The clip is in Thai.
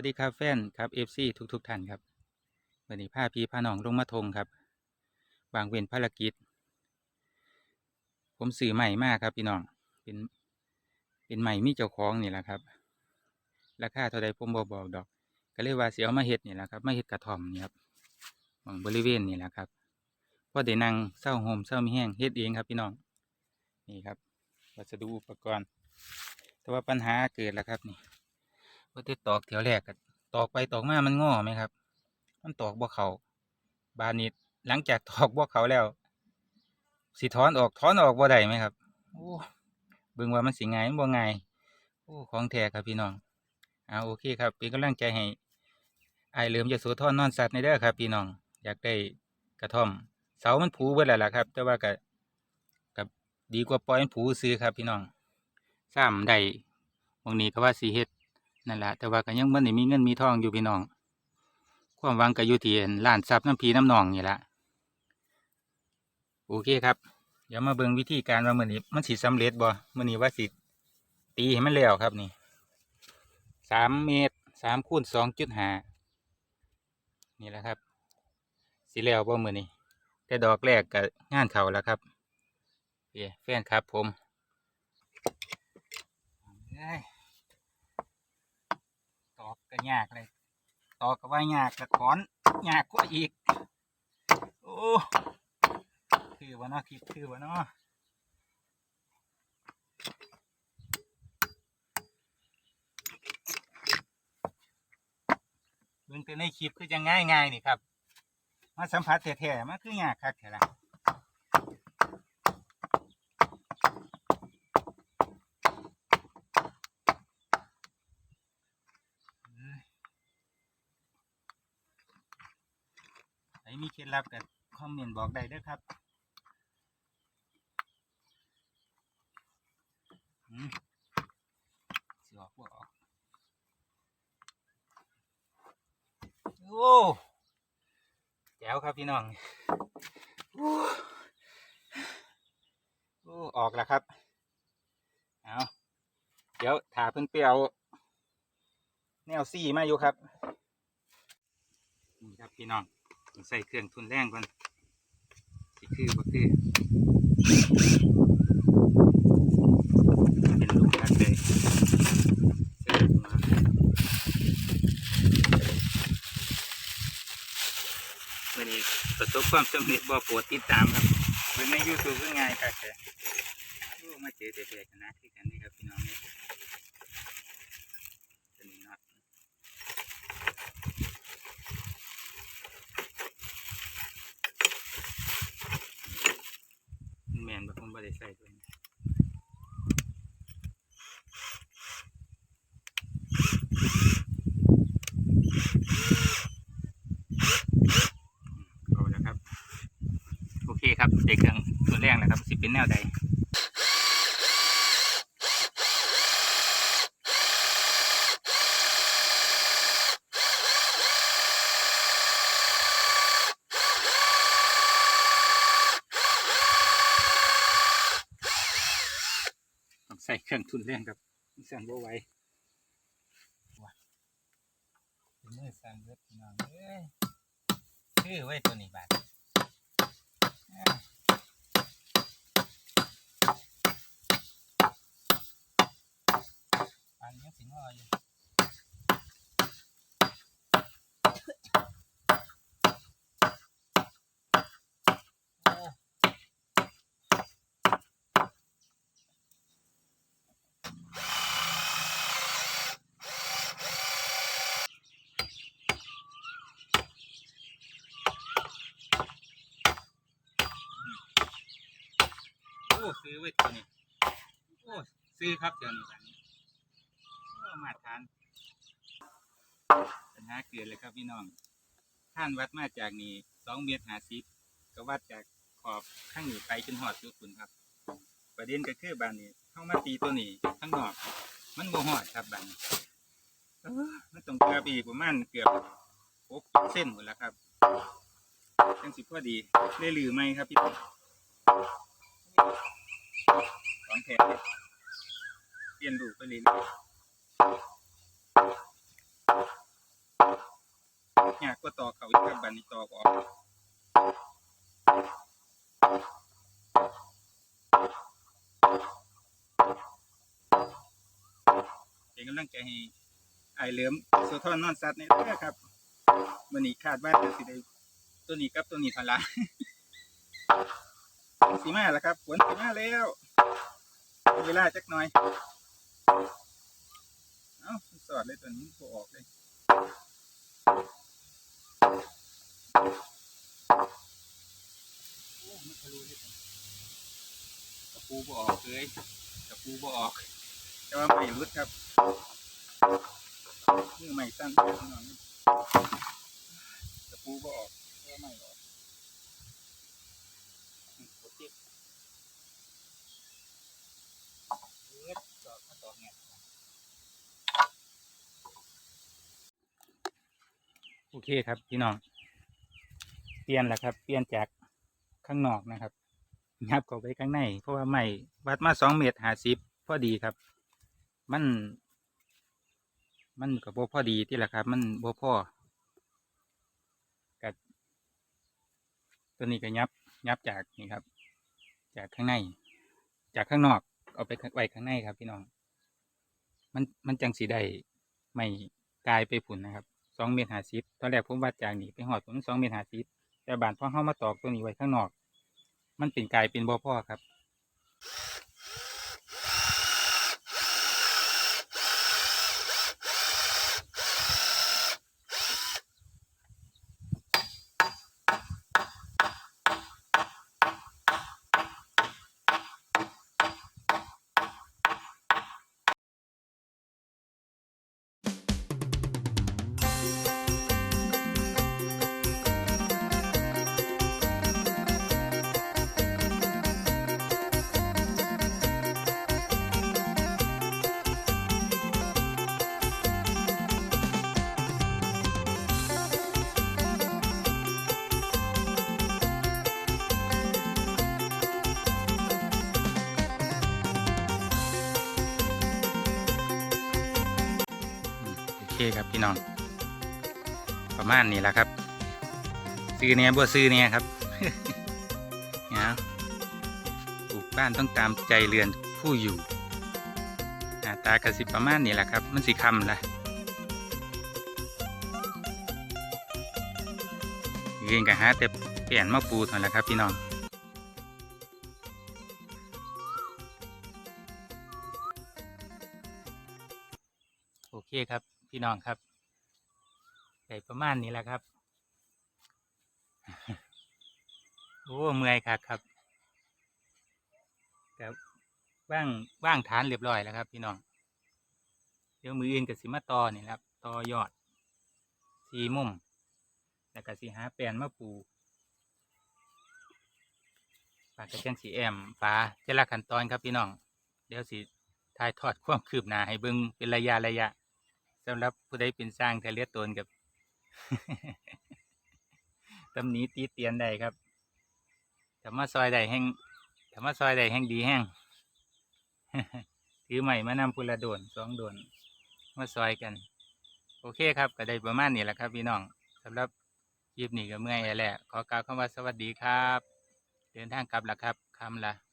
วัสดีครับแฟนครับเอฟซีทุกทุกๆท่านครับวันนี้พาพี่พาหนองลงมาทงครับ บางเว้นภารกิจ ผมสื่อใหม่มากครับพี่น้องเป็นเป็นใหม่มีเจ้าของนี่แหละครับ ราคาเท่าใดผมบอกบอกดอก ก็เลยว่าเสียเอามาเฮ็ดนี่แหละครับมาเฮ็ดกระท่อมนี่ครับบางบริเวณนี่แหละครับพอได้นั่งเศร้าโฮมเศร้ามีแห้งเฮ็ดเองครับพี่น้องนี่ครับวัสดุอุปกรณ์ แต่ว่าปัญหาเกิดแล้วครับนี่ ว่าที่ตอกแถวแรกก็ตอกไปตอกมามันงอไหมครับ มันตอกบ่เขาบานนี้หลังจากตอกบ่เขาแล้วสิถอนออกถอนออกบ่ได้ไหมครับ โอ้เบิ่งว่ามันสิง่ายมันบ่ง่ายโอ้ของแท้ครับพี่น้องอ่าโอเคครับเป็นกำลังใจให้ไอเหลิมจะโสธรนนอนสัตว์ในเด้อครับ พี่น้อง อยากได้กระท่อม เสามันผูเบิดแล้วล่ะครับ แต่ว่าก็กับดีกว่าปล่อยมันผูซื้อครับ พี่น้องซ้ำได้บางนี้ก็ว่าสีเฮ็ด นั่นแหละแต่ว่าก็ยังมันได้มีเงินมีทองอยู่พี่น้อง ความหวังก็อยู่ที่ล้านทรัพย์น้ำพีน้ำนองนี่และโอเคครับ เดี๋ยวมาเบิ่งวิธีการว่ามื้อนี้มันสิสำเร็จบ่มื้อนี้ว่าสิตีให้มันแล้วครับนี่สามเมตรสามคูณสองจุดห้านี่แหละครับสิแล้วบ่มือนี้แต่ดอกแรกก็งานเขาแล้วครับเแฟนครับผมเอ้ ยากเลย ต่อกก็ว่ายากกระถอนยากกว่าอีก โอ้คือวะเนาะคิดคือวะเนาะเบิ่งแต่ในคลิปคือจะง่ายง่ายๆนี่ครับ มาสัมผัสแท้ๆมันคือยากคักแท้ละ มีเคล็ดลับกับคอมเมนต์บอกได้ด้อครับอืมสิออกบ่ออกโอ้แจ๋วครับพี่น้องโอ้โอ้ออกแล้วครับเอาเดี๋ยวถาเพิ่งเปียวแนวซี่มาอยู่ครับนี่ครับพี่น้อง ต้องใส่เครื่องทุนแรงก่อนคือบ่คือเป็นลูกนักเลยใส่มาวันนี้ประสบความสำเร็จบ่โปรดติดตามครับเบิ่งในยูทูบคือง่ายครับแต่โอ้มาเจอเด็กๆนะที่กันนี่ครับพี่น้องนี่ยตัวนี้น็อต แมนแบบผมไม่ได้ใส่ด้วยนะเอาแล้วครับ โอ เคครับเด็กเครื่องตัวแรกนะครับสิเป็นแนวใดใส่เครื่องทุนแรงครับสั่นบ่ไหวว้าเมือสั่นเบิดน้องเอ้ยคือไว้ตัวนี้บาด อันนี้สิงออยู่โอ้ โอ้ซื้อไว้ตัวนี้โอ้ซื้อครับเดี๋ยวนี้แบบนี้มาทานปัญหาเกิดเลยครับพี่น้องท่านวัดมาจากนี่สองเมตรหาสิบก็วัดจากขอบข้างหนีไปจนหอดจุดคุณครับ ประเด็นก็คือบ้านนี้เข้ามาตีตัวนี้ข้างนอก มันโมหอดครับบ้านนี้มันต้องเกือบอีกประมาณเกือบหกเส้นหมดแล้วครับจังสิพอดีเลยลือไหมครับพี่ ของแท้เปลี่ยนรูไปเรื่อยๆยากกว่าต่อเขาอีกครับบัดนี้ต่อบ่ออกเป็นกำลังใจให้ไอเหลิมโซทอนนอนสัตว์ในเด้อครับวันนี้คาดว่าจะสิได้ตัวนี้กับตัวนี้พนละสีมาแล้วครับฝนสีมาแล้ว เวลาจักหน่อย เอ้าสอดเลยตัวนี้โผล่ออกเลยโอ้มันทะลุเลยกระปูบ่ออกเลยกระปูบ่ออกแต่ว่าไม่รุดครับมือใหม่สั้นไปหน่อยกระปูบ่ออกเพราะว่าไม่ออกอืมโอเคเอิ้นสอดมาต่อเนี่ย โอเคครับพี่น้อง เปลี่ยนแล้วครับ เปลี่ยนจากข้างนอกนะครับยับเข้าไปข้างใน เพราะว่าไม่วัดมาสองเมตรห้าสิบพอดีครับ มัน มันกับโบพอดีที่แหละครับ มันโบพ่อกับตัวนี้ก็ยับยับจากนี่ครับ จากข้างใน จากข้างนอก เอาไปไว้ข้างในครับ พี่น้อง มันมันจังสีได้ไม่กลายไปผุนนะครับ สองเมตรห้าสิบตอนแรกผมวัดจากนี่ไปหอดผมสองเมตรห้าสิบแต่บานพอเข้ามาตอกตัวนี้ไว้ข้างนอก มันเป็นกลายเป็นบ่อพ่อครับ คครับพี่น้อง ประมาณนี้แหละครับ ซื้อเนี่ยบ่ซื้อเนี่ยครับเนี่ยปลูกบ้านต้องตามใจเรือนผู้อยู่หน้าตากระสิประมาณนี้แหละครับ มันสีคำละเรียนกับหาแต่เปลี่ยนมาปูเท่านั้นแหละครับ พี่น้องโอเคครับ พี่น้องครับได้ประมาณนี้แหละครับ โอ้เมื่อยครับครับแต่ว่างว่างฐานเรียบร้อยแล้วครับ พี่น้องเดี๋ยวมืออื่นกับสิมาตอนี่ครับตอยอดสีมุมแล้วก็สีหาแปลนมาปูปากกระเทียมสีแอมปลาเจละขั้นตอนครับพี่น้อง เดี๋ยวสิถ่ายทอดความคืบหน้าให้เบิ่งเป็นระยะระยะ สำหรับผู้ใดเป็นสร้างทะเลตนกับตำหนีตีเตียนได้ครับถ้ามาซอยได้แห้งถ้ามาซอยได้แห้งดีแห้งถือใหม่มานำพุละโดนสองโดนมาซอยกัน โอเคครับก็ได้ประมาณนี้แหละครับพี่น้องสำหรับคลิปนี้ก็เมื่อยแหละขอกล่าวคำว่าสวัสดีครับ เดินทางกลับแล้วครับคำละ